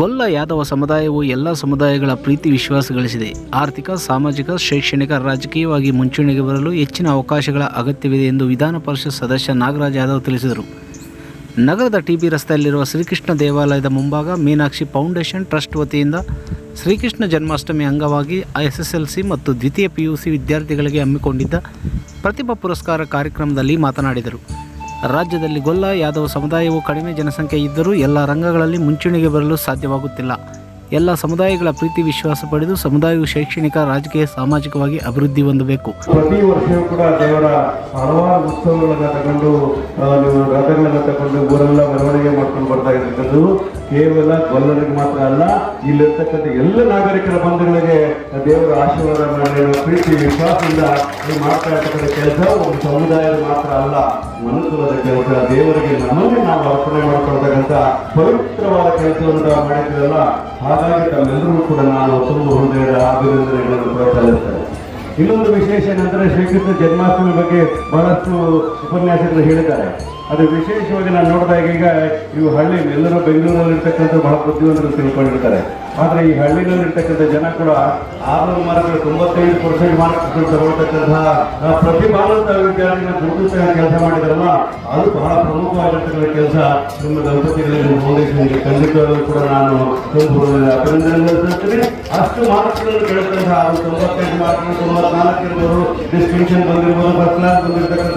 ಗೊಲ್ಲ ಯಾದವ ಸಮುದಾಯವು ಎಲ್ಲ ಸಮುದಾಯಗಳ ಪ್ರೀತಿ ವಿಶ್ವಾಸ ಗಳಿಸಿದೆ ಆರ್ಥಿಕ, ಸಾಮಾಜಿಕ, ಶೈಕ್ಷಣಿಕ, ರಾಜಕೀಯವಾಗಿ ಮುಂಚೂಣಿಗೆ ಬರಲು ಹೆಚ್ಚಿನ ಅವಕಾಶಗಳ ಅಗತ್ಯವಿದೆ ಎಂದು ವಿಧಾನ ಪರಿಷತ್ ಸದಸ್ಯ ನಾಗರಾಜ್ ಯಾದವ್ ತಿಳಿಸಿದರು. ನಗರದ ಟಿಬಿ ರಸ್ತೆಯಲ್ಲಿರುವ ಶ್ರೀಕೃಷ್ಣ ದೇವಾಲಯದ ಮುಂಭಾಗ ಮೀನಾಕ್ಷಿ ಫೌಂಡೇಶನ್ ಟ್ರಸ್ಟ್ ವತಿಯಿಂದ ಶ್ರೀಕೃಷ್ಣ ಜನ್ಮಾಷ್ಟಮಿ ಅಂಗವಾಗಿ ಎಸ್ ಎಸ್ ಎಲ್ ಸಿ ಮತ್ತು ದ್ವಿತೀಯ ಪಿಯುಸಿ ವಿದ್ಯಾರ್ಥಿಗಳಿಗೆ ಹಮ್ಮಿಕೊಂಡಿದ್ದ ಪ್ರತಿಭಾ ಪುರಸ್ಕಾರ ಕಾರ್ಯಕ್ರಮದಲ್ಲಿ ಮಾತನಾಡಿದರು. ರಾಜ್ಯದಲ್ಲಿ ಗೊಲ್ಲ, ಯಾದವ ಸಮುದಾಯವು ಕಡಿಮೆ ಜನಸಂಖ್ಯೆ ಇದ್ದರೂ ಎಲ್ಲ ರಂಗಗಳಲ್ಲಿ ಮುಂಚೂಣಿಗೆ ಬರಲು ಸಾಧ್ಯವಾಗುತ್ತಿಲ್ಲ. ಎಲ್ಲ ಸಮುದಾಯಗಳ ಪ್ರೀತಿ, ವಿಶ್ವಾಸ ಪಡೆದು ಸಮುದಾಯವು ಶೈಕ್ಷಣಿಕ, ರಾಜಕೀಯ, ಸಾಮಾಜಿಕವಾಗಿ ಅಭಿವೃದ್ಧಿ ಹೊಂದಬೇಕು. ಪ್ರತಿ ವರ್ಷವೂ ಕೂಡ ದೇವರ ಹಲವಾರು ಉತ್ಸವಗಳನ್ನ ತಗೊಂಡು ರಥಗಳನ್ನ ತಗೊಂಡು ಊರೆಲ್ಲ ಮೆರವಣಿಗೆ ಮಾಡ್ಕೊಂಡು ಬರ್ತಾ ಇರ್ತಕ್ಕಂಥದ್ದು ಕೇವಲ ಗೊಲ್ಲರಿಗೆ ಮಾತ್ರ ಅಲ್ಲ, ಇಲ್ಲಿರ್ತಕ್ಕಂಥ ಎಲ್ಲ ನಾಗರಿಕರ ಬಂಧುಗಳಿಗೆ ದೇವರ ಆಶೀರ್ವಾದ ಪ್ರೀತಿ, ವಿಶ್ವಾಸದಿಂದ ಮಾಡ್ತಾ ಇರ್ತಕ್ಕಂಥ ಕೆಲಸ ಒಂದು ಸಮುದಾಯದ ಮಾತ್ರ ಅಲ್ಲ. ಮನುಕುಲದ ಕೆಲಸ ದೇವರಿಗೆ ನಮ್ಮಲ್ಲಿ ನಾವು ಅರ್ಪಣೆ ಮಾಡ್ಕೊಳ್ತಕ್ಕಂಥ ಪವಿತ್ರವಾದ ಕೆಲಸವನ್ನು ನಾವು ಮಾಡಿದ್ದೀರಲ್ಲ, ಹಾಗಾಗಿ ತಮ್ಮೆಲ್ಲರೂ ಕೂಡ ನಾನು ತುಂಬ ಹೃದಯದ ಅಭಿನಂದನೆಗಳನ್ನು ಕೂಡ ಸಲ್ಲಿಸ್ತೇನೆ ಇನ್ನೊಂದು ವಿಶೇಷ ಏನಂದ್ರೆ ಶ್ರೀಕೃಷ್ಣ ಜನ್ಮಾಷ್ಟಮಿ ಬಗ್ಗೆ ಬಹಳಷ್ಟು ಉಪನ್ಯಾಸಕರು ಹೇಳಿದ್ದಾರೆ. ಅದು ವಿಶೇಷವಾಗಿ ನಾನು ನೋಡಿದಾಗ ಈಗ ಇವು ಹಳ್ಳಿ, ಎಲ್ಲರೂ ಬೆಂಗಳೂರಲ್ಲಿ ಇರ್ತಕ್ಕಂಥ ಬಹಳ ಬುದ್ಧಿವಂತರು ತಿಳ್ಕೊಂಡಿರ್ತಾರೆ. ಆದರೆ ಈ ಹಳ್ಳಿನಲ್ಲಿ ಇರ್ತಕ್ಕಂಥ ಜನ ಕೂಡ ಆರ್ನೂರು ಮಾರ್ಕ್ಗಳು ತೊಂಬತ್ತೈದು ಪರ್ಸೆಂಟ್ ಮಾರ್ಕ್ಸ್ ತಗೊಳ್ತಕ್ಕಂತಹ ಪ್ರತಿಭಾವಂತ ವಿದ್ಯಾರ್ಥಿಗಳ ಗುರುತಿಸ ಕೆಲಸ ಮಾಡಿದ್ರಲ್ಲ, ಅದು ಬಹಳ ಪ್ರಮುಖವಾಗಿರ್ತಕ್ಕಂಥ ಕೆಲಸ ನಿಮ್ಮ ದಂಪತಿಗಳಿಗೆ ಫೌಂಡೇಶನ್ಗೆ. ಖಂಡಿತವಾಗಲೂ ಕೂಡ ನಾನು ಅಭಿನಂದನೆ ಸಲ್ಲಿಸ್ತೀನಿ. ಅಷ್ಟು ಮಾರ್ಕ್ಸ್ಗಳನ್ನು ಕೇಳ್ತಕ್ಕಂತಹ ಅದು ತೊಂಬತ್ತೈದು ಮಾರ್ಕ್ಗಳು, ತೊಂಬತ್ನಾಲ್ಕು ಇರ್ಬೋದು ಡಿಸ್ಟಿಂಕ್ಷನ್ ಬಂದಿರ್ಬೋದು ಫಸ್ಟ್ ಕ್ಲಾಸ್ ಬಂದಿರತಕ್ಕಂಥ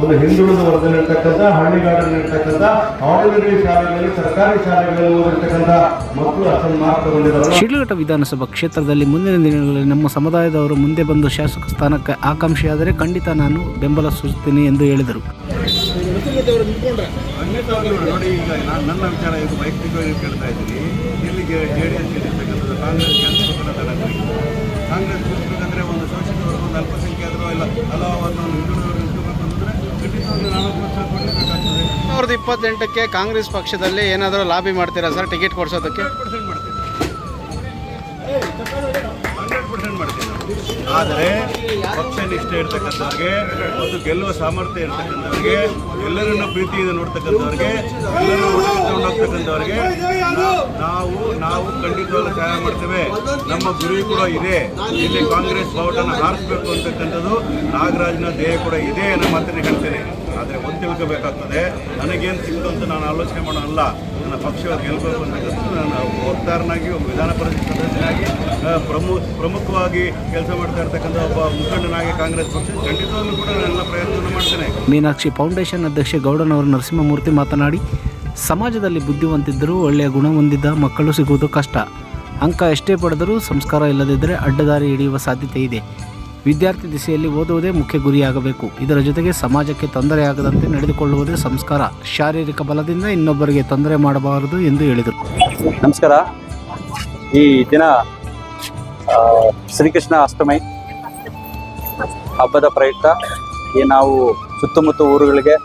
ಒಂದು ಹಿಂದುಳಿದ ವರ್ಗದಲ್ಲಿರ್ತಕ್ಕಂಥ ಹಳ್ಳಿಗಾಡಲ್ಲಿರ್ತಕ್ಕಂಥ ಆರ್ಡಿನರಿ ಶಾಲೆಗಳಲ್ಲಿ ಸರ್ಕಾರಿ ಶಾಲೆಗಳಲ್ಲಿ ಓದಿರ್ತಕ್ಕಂಥ ಮಕ್ಕಳು ಅಷ್ಟೊಂದು ಮಾರ್ಕ್ ತಗೊಂಡಿದ್ದಾರೆ ಶಿಡ್ಲಘಟ್ಟ ವಿಧಾನಸಭಾ ಕ್ಷೇತ್ರದಲ್ಲಿ ಮುಂದಿನ ದಿನಗಳಲ್ಲಿ ನಮ್ಮ ಸಮುದಾಯದವರು ಮುಂದೆ ಬಂದು ಶಾಸಕ ಸ್ಥಾನಕ್ಕೆ ಆಕಾಂಕ್ಷಿಯಾದರೆ ಖಂಡಿತ ನಾನು ಬೆಂಬಲ ಸೂಚಿಸ್ತೀನಿ ಎಂದು ಹೇಳಿದರು. ನೋಡಿ ಈಗ ನಾನು ನನ್ನ ವಿಚಾರ ಇದು ವೈಯಕ್ತಿಕವಾಗಿ ಕೇಳ್ತಾ ಇದ್ದೀನಿ. ಇಲ್ಲಿಗೆ ಜೆ ಡಿ ಎಸ್ ಇರ್ತಕ್ಕಂಥದ್ದು ಕಾಂಗ್ರೆಸ್. ಕಾಂಗ್ರೆಸ್ ಗೆಲ್ಲಿಸ್ಬೇಕಂದ್ರೆ ಒಂದು ಶೋಷಿತ ವರ್ಗ ಒಂದು ಅಲ್ಪಸಂಖ್ಯಾತರು ಇಲ್ಲ ಹಲವನ್ನು ಹಿಂದುಳಿದವರು ನಿಲ್ಸ್ಬೇಕು ಸಾವಿರದ ಇಪ್ಪತ್ತೆಂಟಕ್ಕೆ ಕಾಂಗ್ರೆಸ್ ಪಕ್ಷದಲ್ಲಿ ಏನಾದರೂ ಲಾಬಿ ಮಾಡ್ತೀರಾ ಸರ್, ಟಿಕೆಟ್ ಕೊಡ್ಸೋದಕ್ಕೆ? ಆದರೆ ಪಕ್ಷ ನಿಷ್ಠೆ ಇರ್ತಕ್ಕಂಥವ್ರಿಗೆ ಮತ್ತು ಗೆಲ್ಲುವ ಸಾಮರ್ಥ್ಯ ಇರ್ತಕ್ಕಂಥವ್ರಿಗೆ, ಎಲ್ಲರನ್ನ ಪ್ರೀತಿಯಿಂದ ನೋಡ್ತಕ್ಕಂಥವ್ರಿಗೆ ಎಲ್ಲರೂ ಹೋಗ್ತಕ್ಕಂಥವ್ರಿಗೆ ನಾವು ನಾವು ಖಂಡಿತವಾಗ್ಲೂ ಸಹಾಯ ಮಾಡ್ತೇವೆ. ನಮ್ಮ ಗುರಿ ಕೂಡ ಇದೆ. ಇಲ್ಲಿ ಕಾಂಗ್ರೆಸ್ ಬಾವುಟನ ಹಾರಿಸ್ಬೇಕು ಅಂತಕ್ಕಂಥದ್ದು ನಾಗರಾಜ್ನ ಧ್ಯೇಯ ಕೂಡ ಇದೆ ಅನ್ನೋ ಮಾತ್ರ ಹೇಳ್ತೇನೆ. ಆದರೆ ಒಂದು ತಿಳ್ಕೋಬೇಕಾಗ್ತದೆ ನನಗೇನು ಸಿಕ್ತು ಅಂತ ನಾನು ಆಲೋಚನೆ ಮಾಡೋಲ್ಲ ನನ್ನ ಪಕ್ಷ ಗೆಲ್ಲಬೇಕು ಅಂತಕ್ಕಂಥದ್ದು ನಾನು ವಕ್ತಾರನಾಗಿ ಒಬ್ಬ ವಿಧಾನ ಪರಿಷತ್ ಸದಸ್ಯನಾಗಿ ಪ್ರಮು ಪ್ರಮುಖ ಪ್ರಮುಖವಾಗಿ ಕೆಲಸ ಮಾಡ್ತಾ ಇರ್ತಕ್ಕಂಥ ಒಬ್ಬ ಮುಖಂಡನಾಗಿ ಕಾಂಗ್ರೆಸ್ ಪಕ್ಷ ಖಂಡಿತವಾಗ್ಲೂ ಕೂಡ ನನ್ನ ಪ್ರಯತ್ನವನ್ನು ಮಾಡ್ತೇನೆ. ಮೀನಾಕ್ಷಿ ಫೌಂಡೇಶನ್ ಅಧ್ಯಕ್ಷ ಗೌಡನವರು ನರಸಿಂಹಮೂರ್ತಿ ಮಾತನಾಡಿ ಸಮಾಜದಲ್ಲಿ ಬುದ್ಧಿವಂತಿದ್ದರೂ ಒಳ್ಳೆಯ ಗುಣ ಹೊಂದಿದ್ದ ಮಕ್ಕಳು ಸಿಗುವುದು ಕಷ್ಟ. ಅಂಕ ಎಷ್ಟೇ ಪಡೆದರೂ ಸಂಸ್ಕಾರ ಇಲ್ಲದಿದ್ದರೆ ಅಡ್ಡದಾರಿ ಹಿಡಿಯುವ ಸಾಧ್ಯತೆ ಇದೆ. ವಿದ್ಯಾರ್ಥಿ ದಿಸೆಯಲ್ಲಿ ಓದುವುದೇ ಮುಖ್ಯ ಗುರಿಯಾಗಬೇಕು. ಇದರ ಜೊತೆಗೆ ಸಮಾಜಕ್ಕೆ ತೊಂದರೆಯಾಗದಂತೆ ನಡೆದುಕೊಳ್ಳುವುದೇ ಸಂಸ್ಕಾರ. ಶಾರೀರಿಕ ಬಲದಿಂದ ಇನ್ನೊಬ್ಬರಿಗೆ ತೊಂದರೆ ಮಾಡಬಾರದು ಎಂದು ಹೇಳಿದರು. ನಮಸ್ಕಾರ. ಈ ದಿನ ಶ್ರೀಕೃಷ್ಣ ಅಷ್ಟಮಿ ಹಬ್ಬದ ಪ್ರಯುಕ್ತ ಈ ನಾವು ಸುತ್ತಮುತ್ತ ಊರುಗಳಿಗೆ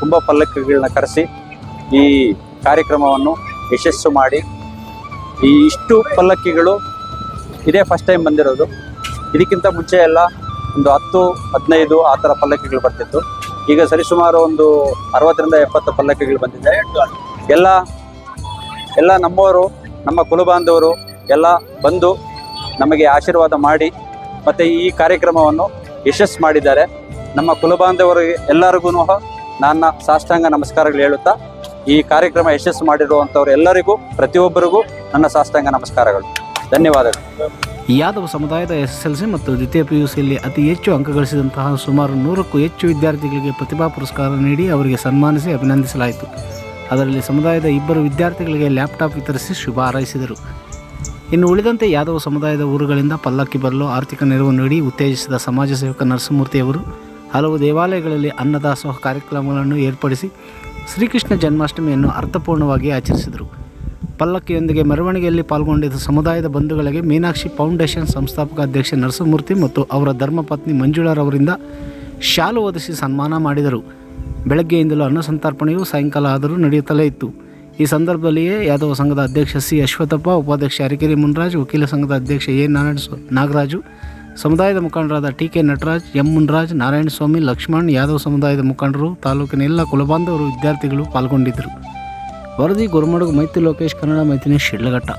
ತುಂಬ ಪಲ್ಲಕ್ಕಿಗಳನ್ನ ಕರೆಸಿ ಈ ಕಾರ್ಯಕ್ರಮವನ್ನು ಯಶಸ್ಸು ಮಾಡಿ ಈ ಇಷ್ಟು ಪಲ್ಲಕ್ಕಿಗಳು ಇದೇ ಫಸ್ಟ್ ಟೈಮ್ ಬಂದಿರೋದು. ಇದಕ್ಕಿಂತ ಮುಂಚೆ ಎಲ್ಲ ಒಂದು ಹತ್ತು, ಹದಿನೈದು ಆ ಥರ ಪಲ್ಲಕ್ಕಿಗಳು ಬರ್ತಿತ್ತು. ಈಗ ಸರಿಸುಮಾರು ಒಂದು ಅರವತ್ತರಿಂದ ಎಪ್ಪತ್ತು ಪಲ್ಲಕ್ಕಿಗಳು ಬಂದಿದೆ. ಎಲ್ಲ ಎಲ್ಲ ನಮ್ಮವರು, ನಮ್ಮ ಕುಲಬಾಂಧವರು ಎಲ್ಲ ಬಂದು ನಮಗೆ ಆಶೀರ್ವಾದ ಮಾಡಿ ಮತ್ತು ಈ ಕಾರ್ಯಕ್ರಮವನ್ನು ಯಶಸ್ಸು ಮಾಡಿದ್ದಾರೆ. ನಮ್ಮ ಕುಲಬಾಂಧವರಿಗೆ ಎಲ್ಲರಿಗೂ ನನ್ನ ಸಾಷ್ಟಾಂಗ ನಮಸ್ಕಾರಗಳು ಹೇಳುತ್ತಾ ಈ ಕಾರ್ಯಕ್ರಮ ಯಶಸ್ಸು ಮಾಡಿರುವಂಥವ್ರು ಎಲ್ಲರಿಗೂ, ಪ್ರತಿಯೊಬ್ಬರಿಗೂ ನನ್ನ ಸಾಷ್ಟಾಂಗ ನಮಸ್ಕಾರಗಳು. ಧನ್ಯವಾದಗಳು. ಯಾದವ ಸಮುದಾಯದ ಎಸ್ಎಸ್ಎಲ್ಸಿ ಮತ್ತು ದ್ವಿತೀಯ ಪಿಯುಸಿಯಲ್ಲಿ ಅತಿ ಹೆಚ್ಚು ಅಂಕ ಗಳಿಸಿದಂತಹ ಸುಮಾರು ನೂರಕ್ಕೂ ಹೆಚ್ಚು ವಿದ್ಯಾರ್ಥಿಗಳಿಗೆ ಪ್ರತಿಭಾ ಪುರಸ್ಕಾರ ನೀಡಿ ಅವರಿಗೆ ಸನ್ಮಾನಿಸಿ ಅಭಿನಂದಿಸಲಾಯಿತು. ಅದರಲ್ಲಿ ಸಮುದಾಯದ ಇಬ್ಬರು ವಿದ್ಯಾರ್ಥಿಗಳಿಗೆ ಲ್ಯಾಪ್ಟಾಪ್ ವಿತರಿಸಿ ಶುಭ ಹಾರೈಸಿದರು. ಇನ್ನು ಉಳಿದಂತೆ ಯಾದವ ಸಮುದಾಯದ ಊರುಗಳಿಂದ ಪಲ್ಲಕ್ಕಿ ಬರಲು ಆರ್ಥಿಕ ನೆರವು ನೀಡಿ ಉತ್ತೇಜಿಸಿದ ಸಮಾಜ ಸೇವಕ ನರಸಿಂಹಮೂರ್ತಿಯವರು ಹಲವು ದೇವಾಲಯಗಳಲ್ಲಿ ಅನ್ನದಾಸೋಹ ಕಾರ್ಯಕ್ರಮಗಳನ್ನು ಏರ್ಪಡಿಸಿ ಶ್ರೀಕೃಷ್ಣ ಜನ್ಮಾಷ್ಟಮಿಯನ್ನು ಅರ್ಥಪೂರ್ಣವಾಗಿ ಆಚರಿಸಿದರು. ಪಲ್ಲಕ್ಕಿಯೊಂದಿಗೆ ಮೆರವಣಿಗೆಯಲ್ಲಿ ಪಾಲ್ಗೊಂಡಿದ್ದ ಸಮುದಾಯದ ಬಂಧುಗಳಿಗೆ ಮೀನಾಕ್ಷಿ ಫೌಂಡೇಶನ್ ಸಂಸ್ಥಾಪಕ ಅಧ್ಯಕ್ಷ ನರಸಿಂಹಮೂರ್ತಿ ಮತ್ತು ಅವರ ಧರ್ಮಪತ್ನಿ ಮಂಜುಳಾರವರಿಂದ ಶಾಲು ಒದಿಸಿ ಸನ್ಮಾನ ಮಾಡಿದರು. ಬೆಳಗ್ಗೆಯಿಂದಲೂ ಅನ್ನಸಂತರ್ಪಣೆಯು ಸಾಯಂಕಾಲ ಆದರೂ ನಡೆಯುತ್ತಲೇ ಇತ್ತು. ಈ ಸಂದರ್ಭದಲ್ಲಿಯೇ ಯಾದವ ಸಂಘದ ಅಧ್ಯಕ್ಷ ಸಿ ಅಶ್ವಥಪ್ಪ, ಉಪಾಧ್ಯಕ್ಷ ಅರಿಕೆರೆ ಮುನ್ರಾಜ್, ವಕೀಲ ಸಂಘದ ಅಧ್ಯಕ್ಷ ಎ ನಾರಾಯಣ ನಾಗರಾಜು ಸಮುದಾಯದ ಮುಖಂಡರಾದ T K Nataraj, M. Munraj Narayanaswamy Lakshman, Yadav ಸಮುದಾಯದ ಮುಖಂಡರು, ತಾಲೂಕಿನ ಎಲ್ಲ ಕುಲಬಾಂಧವರು ವಿದ್ಯಾರ್ಥಿಗಳು ಪಾಲ್ಗೊಂಡಿದ್ದರು. ವರದಿ ಗುರುಮಡುಗು, ಮೈತ್ರಿ ಲೋಕೇಶ್, ಕನ್ನಡ ಮೈತ್ರಿ ಶಿಡ್ಲಘಟ್ಟ.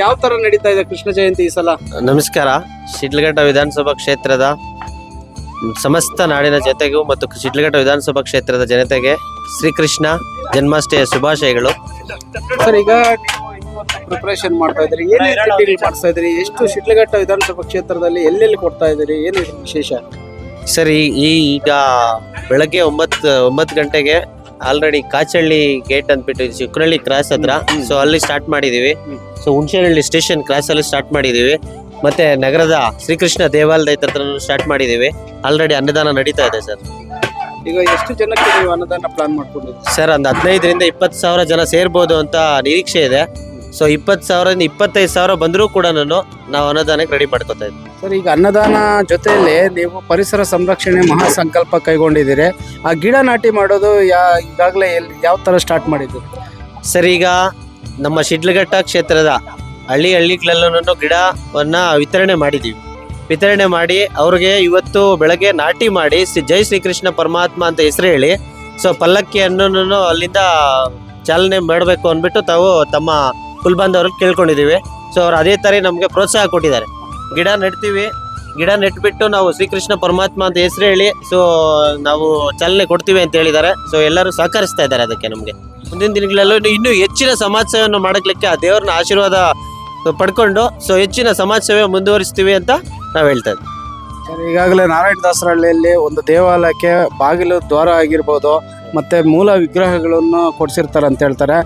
ಯಾವ ತರ ನಡೀತಾ ಇದೆ ಕೃಷ್ಣ ಜಯಂತಿ ಈ ಸಲ? ನಮಸ್ಕಾರ. ಶಿಡ್ಲಘಟ್ಟ ವಿಧಾನಸಭಾ ಕ್ಷೇತ್ರದ ಸಮಸ್ತ ನಾಡಿನ ಜನತೆಗೂ ಮತ್ತು ಶಿಡ್ಲಘಟ್ಟ ವಿಧಾನಸಭಾ ಕ್ಷೇತ್ರದ ಜನತೆಗೆ ಶ್ರೀಕೃಷ್ಣ ಜನ್ಮಾಷ್ಟಮಿಯ ಶುಭಾಶಯಗಳು. ಸರ್ ಈಗ ಪ್ರಿಪರೇಷನ್ ಮಾಡ್ತಾ ಇದ್ರಿ ಏನೇನು ಮಾಡ್ತಾ ಇದ್ರಿ ಎಷ್ಟು ಶಿಡ್ಲಘಟ್ಟ ವಿಧಾನಸಭಾ ಕ್ಷೇತ್ರದಲ್ಲಿ ಎಲ್ಲೆಲ್ಲಿ ಕೊಡ್ತಾ ಇದ್ದೀರಿ? ಏನು ವಿಶೇಷ? ಸರ್ ಈ ಈಗ ಬೆಳಗ್ಗೆ ಒಂಬತ್ತು ಒಂಬತ್ತು ಗಂಟೆಗೆ ಆಲ್ರೆಡಿ ಕಾಚಳ್ಳಿ ಗೇಟ್ ಅಂದ್ಬಿಟ್ಟು ಚಿಕ್ಕನಹಳ್ಳಿ ಕ್ರಾಸ್ ಹತ್ರ. ಸೊ ಅಲ್ಲಿ ಸ್ಟಾರ್ಟ್ ಮಾಡಿದ್ದೀವಿ. ಸೊ ಹುಣಸೇನಹಳ್ಳಿ ಸ್ಟೇಷನ್ ಕ್ರಾಸ್ ಅಲ್ಲಿ ಸ್ಟಾರ್ಟ್ ಮಾಡಿದ್ದೀವಿ ಮತ್ತೆ ನಗರದ ಶ್ರೀಕೃಷ್ಣ ದೇವಾಲಯದ ಹತ್ರ ಸ್ಟಾರ್ಟ್ ಮಾಡಿದ್ದೀವಿ ಆಲ್ರೆಡಿ ಅನ್ನದಾನ ನಡೀತಾ ಇದೆ ಸರ್ ಈಗ ಎಷ್ಟು ಜನಕ್ಕೆ ನೀವು ಅನ್ನದಾನ ಪ್ಲಾನ್ ಮಾಡ್ಕೊಂಡಿದ್ದೀವಿ ಸರ್ ಒಂದು ಹದಿನೈದರಿಂದ ಇಪ್ಪತ್ತು ಸಾವಿರ ಜನ ಸೇರ್ಬೋದು ಅಂತ ನಿರೀಕ್ಷೆ ಇದೆ. ಸೊ ಇಪ್ಪತ್ತು ಸಾವಿರದಿಂದ ಇಪ್ಪತ್ತೈದು ಸಾವಿರ ಬಂದರೂ ಕೂಡ ನಾನು ನಾವು ಅನ್ನದಾನಕ್ಕೆ ರೆಡಿ ಮಾಡ್ಕೋತಾ ಇದ್ದೀನಿ ಸರ್ ಈಗ ಅನ್ನದಾನ ಜೊತೆಯಲ್ಲಿ ನೀವು ಪರಿಸರ ಸಂರಕ್ಷಣೆ ಮಹಾ ಸಂಕಲ್ಪ ಕೈಗೊಂಡಿದ್ದೀರಿ. ಆ ಗಿಡ ನಾಟಿ ಮಾಡೋದು ಯಾ ಈಗಾಗಲೇ ಎಲ್ಲಿ ಯಾವ ಥರ ಸ್ಟಾರ್ಟ್ ಮಾಡಿದ್ದೀರಿ? ಸರ್ ಈಗ ನಮ್ಮ ಶಿಡ್ಲಘಟ್ಟ ಕ್ಷೇತ್ರದ ಹಳ್ಳಿ ಹಳ್ಳಿಗಳಲ್ಲೂ ಗಿಡವನ್ನು ವಿತರಣೆ ಮಾಡಿದ್ದೀವಿ. ವಿತರಣೆ ಮಾಡಿ ಅವ್ರಿಗೆ ಇವತ್ತು ಬೆಳಗ್ಗೆ ನಾಟಿ ಮಾಡಿ ಶ್ರೀ ಜೈ ಶ್ರೀಕೃಷ್ಣ ಪರಮಾತ್ಮ ಅಂತ ಹೆಸರು ಹೇಳಿ ಸೊ ಪಲ್ಲಕ್ಕಿಯನ್ನು ಅಲ್ಲಿಂದ ಚಾಲನೆ ಮಾಡಬೇಕು ಅಂದ್ಬಿಟ್ಟು ತಾವು ತಮ್ಮ ಕುಲ್ಬಂದವ್ರಿಗೆ ಕೇಳ್ಕೊಂಡಿದ್ದೀವಿ. ಸೊ ಅವ್ರು ಅದೇ ಥರ ನಮಗೆ ಪ್ರೋತ್ಸಾಹ ಕೊಟ್ಟಿದ್ದಾರೆ. ಗಿಡ ನೆಡ್ತೀವಿ. ಗಿಡ ನೆಟ್ಬಿಟ್ಟು ನಾವು ಶ್ರೀಕೃಷ್ಣ ಪರಮಾತ್ಮ ಅಂತ ಹೆಸರು ಹೇಳಿ ಸೊ ನಾವು ಚಾಲನೆ ಕೊಡ್ತೀವಿ ಅಂತ ಹೇಳಿದ್ದಾರೆ. ಸೊ ಎಲ್ಲರೂ ಸಹಕರಿಸ್ತಾ ಇದ್ದಾರೆ ಅದಕ್ಕೆ ನಮಗೆ. ಮುಂದಿನ ದಿನಗಳಲ್ಲೂ ಇನ್ನೂ ಹೆಚ್ಚಿನ ಸಮಾಜ ಸೇವೆಯನ್ನು ಮಾಡಲಿಕ್ಕೆ ಆ ದೇವ್ರನ್ನ ಆಶೀರ್ವಾದ ಪಡ್ಕೊಂಡು ಸೊ ಹೆಚ್ಚಿನ ಸಮಾಜ ಸೇವೆ ಮುಂದುವರಿಸ್ತೀವಿ ಅಂತ ನಾವು ಹೇಳ್ತಾ ಇದ್ದೀವಿ ಈಗಾಗಲೇ ನಾರಾಯಣ ದಾಸರಹಳ್ಳಿಯಲ್ಲಿ ಒಂದು ದೇವಾಲಯಕ್ಕೆ ಬಾಗಿಲು ದ್ವಾರ ಆಗಿರ್ಬೋದು ಮತ್ತೆ ಮೂಲ ವಿಗ್ರಹಗಳನ್ನು ಕೊಡ್ಸಿರ್ತಾರೆ ಅಂತ ಹೇಳ್ತಾರೆ.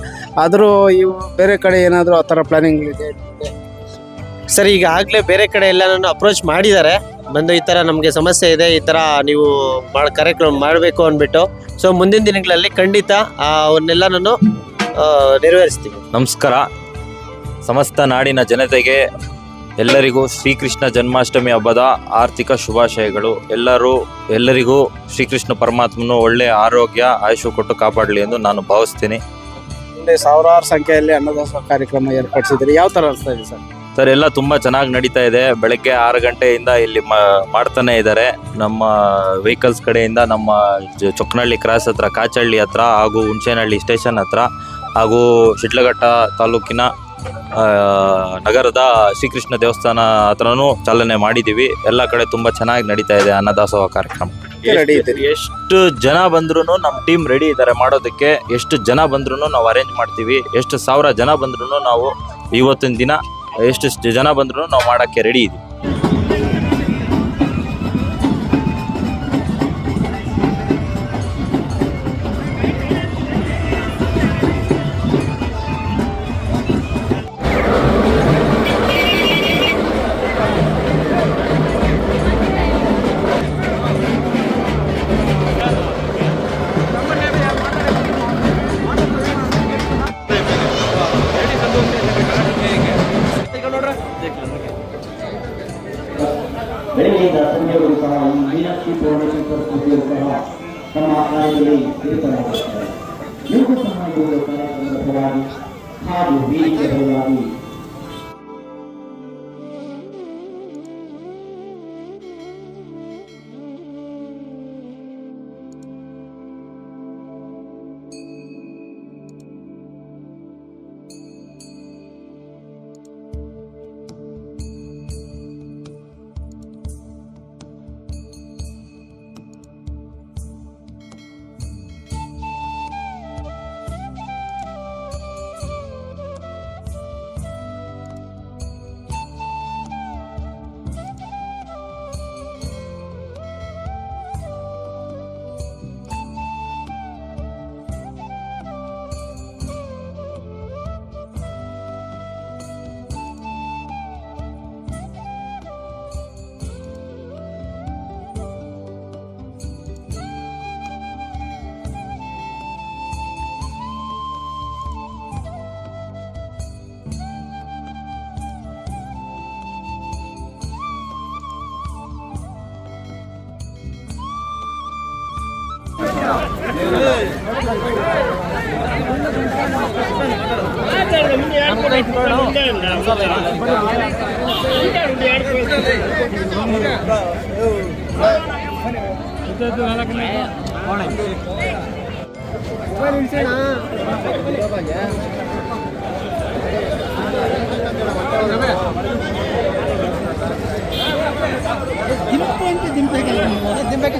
ಆದರೂ ಇವು ಬೇರೆ ಕಡೆ ಏನಾದರೂ ಆ ಥರ ಪ್ಲಾನಿಂಗ್ಗಳಿದೆ ಇದೆ? ಸರ್ ಈಗ ಆಗಲೇ ಬೇರೆ ಕಡೆ ಎಲ್ಲನೂ ಅಪ್ರೋಚ್ ಮಾಡಿದ್ದಾರೆ. ಬಂದು ಈ ಥರ ನಮಗೆ ಸಮಸ್ಯೆ ಇದೆ ಈ ಥರ ನೀವು ಭಾಳ ಕಾರ್ಯಕ್ರಮ ಮಾಡಬೇಕು ಅಂದ್ಬಿಟ್ಟು. ಸೊ ಮುಂದಿನ ದಿನಗಳಲ್ಲಿ ಖಂಡಿತ ಅವನ್ನೆಲ್ಲ ನಾನು ನೆರವೇರಿಸ್ತೀನಿ ನಮಸ್ಕಾರ. ಸಮಸ್ತ ನಾಡಿನ ಜನತೆಗೆ ಎಲ್ಲರಿಗೂ ಶ್ರೀಕೃಷ್ಣ ಜನ್ಮಾಷ್ಟಮಿ ಹಬ್ಬದ ಆರ್ಥಿಕ ಶುಭಾಶಯಗಳು. ಎಲ್ಲರೂ ಎಲ್ಲರಿಗೂ ಶ್ರೀಕೃಷ್ಣ ಪರಮಾತ್ಮನು ಒಳ್ಳೆ ಆರೋಗ್ಯ ಆಯುಷು ಕೊಟ್ಟು ಕಾಪಾಡಲಿ ಎಂದು ನಾನು ಭಾವಿಸ್ತೀನಿ. ಇಲ್ಲಿ ಸಾವಿರಾರು ಸಂಖ್ಯೆಯಲ್ಲಿ ಅನ್ನದಾಸೋಹ ಕಾರ್ಯಕ್ರಮ ಏರ್ಪಡಿಸಿದ್ರಿ. ಯಾವ ಥರ ಅನಿಸ್ತಾ ಇದೆ ಸರ್? ಸರ್ ಎಲ್ಲ ತುಂಬಾ ಚೆನ್ನಾಗಿ ನಡೀತಾ ಇದೆ. ಬೆಳಗ್ಗೆ ಆರು ಗಂಟೆಯಿಂದ ಇಲ್ಲಿ ಮಾ- ಮಾಡ್ತಾನೆ ಇದ್ದಾರೆ. ನಮ್ಮ ವೆಹಿಕಲ್ಸ್ ಕಡೆಯಿಂದ ನಮ್ಮ ಜ- ಚೊಕ್ಕನಹಳ್ಳಿ ಕ್ರಾಸ್ ಹತ್ರ ಕಾಚಹಳ್ಳಿ ಹತ್ರ ಹಾಗೂ ಹುಣಸೇನಹಳ್ಳಿ ಸ್ಟೇಷನ್ ಹತ್ರ ಹಾಗೂ ಶಿಡ್ಲಘಟ್ಟ ತಾಲೂಕಿನ ನಗರದ ಶ್ರೀಕೃಷ್ಣ ದೇವಸ್ಥಾನ ಹತ್ರನೂ ಚಾಲನೆ ಮಾಡಿದ್ದೀವಿ. ಎಲ್ಲ ಕಡೆ ತುಂಬಾ ಚೆನ್ನಾಗಿ ನಡೀತಾ ಇದೆ ಅನ್ನದಾಸೋಹ ಕಾರ್ಯಕ್ರಮ. ಎಷ್ಟು ಜನ ಬಂದ್ರು ನಮ್ಮ ಟೀಮ್ ರೆಡಿ ಇದ್ದಾರೆ ಮಾಡೋದಕ್ಕೆ. ಎಷ್ಟು ಜನ ಬಂದ್ರು ನಾವು ಅರೇಂಜ್ ಮಾಡ್ತೀವಿ. ಎಷ್ಟು ಸಾವಿರ ಜನ ಬಂದ್ರು ನಾವು ಇವತ್ತಿನ ದಿನ ಎಷ್ಟು ಜನ ಬಂದ್ರು ನಾವು ಮಾಡೋಕ್ಕೆ ರೆಡಿ ಇದ್ದೀವಿ भगवान खाद बीज के भगवानी దింపేంటి దింపేకి దింపేకి